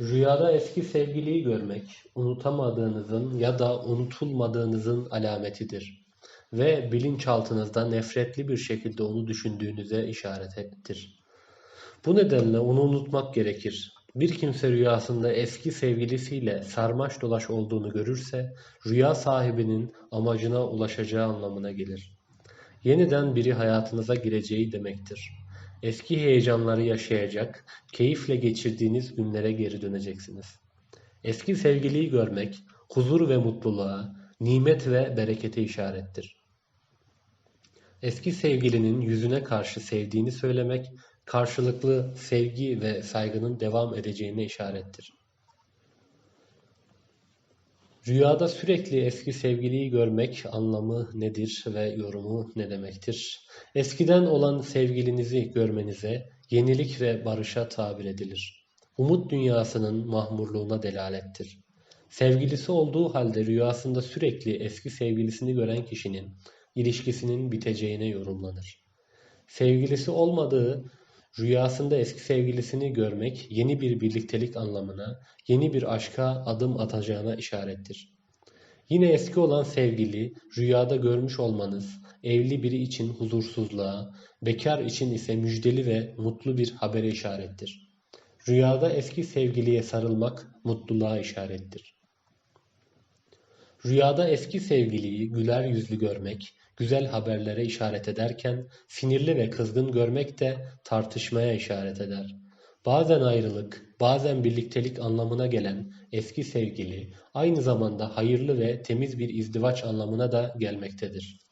Rüyada eski sevgiliyi görmek, unutamadığınızın ya da unutulmadığınızın alametidir ve bilinçaltınızda nefretli bir şekilde onu düşündüğünüze işarettir. Bu nedenle onu unutmak gerekir. Bir kimse rüyasında eski sevgilisiyle sarmaş dolaş olduğunu görürse, rüya sahibinin amacına ulaşacağı anlamına gelir. Yeniden biri hayatınıza gireceği demektir. Eski heyecanları yaşayacak, keyifle geçirdiğiniz günlere geri döneceksiniz. Eski sevgiliyi görmek, huzur ve mutluluğa, nimet ve berekete işarettir. Eski sevgilinin yüzüne karşı sevdiğini söylemek, karşılıklı sevgi ve saygının devam edeceğine işarettir. Rüyada sürekli eski sevgiliyi görmek anlamı nedir ve yorumu ne demektir? Eskiden olan sevgilinizi görmenize yenilik ve barışa tabir edilir. Umut dünyasının mahmurluğuna delalettir. Sevgilisi olduğu halde rüyasında sürekli eski sevgilisini gören kişinin ilişkisinin biteceğine yorumlanır. Sevgilisi olmadığı rüyasında eski sevgilisini görmek yeni bir birliktelik anlamına, yeni bir aşka adım atacağına işarettir. Yine eski olan sevgili rüyada görmüş olmanız evli biri için huzursuzluğa, bekar için ise müjdeli ve mutlu bir habere işarettir. Rüyada eski sevgiliye sarılmak mutluluğa işarettir. Rüyada eski sevgiliyi güler yüzlü görmek, güzel haberlere işaret ederken sinirli ve kızgın görmek de tartışmaya işaret eder. Bazen ayrılık, bazen birliktelik anlamına gelen eski sevgili aynı zamanda hayırlı ve temiz bir izdivaç anlamına da gelmektedir.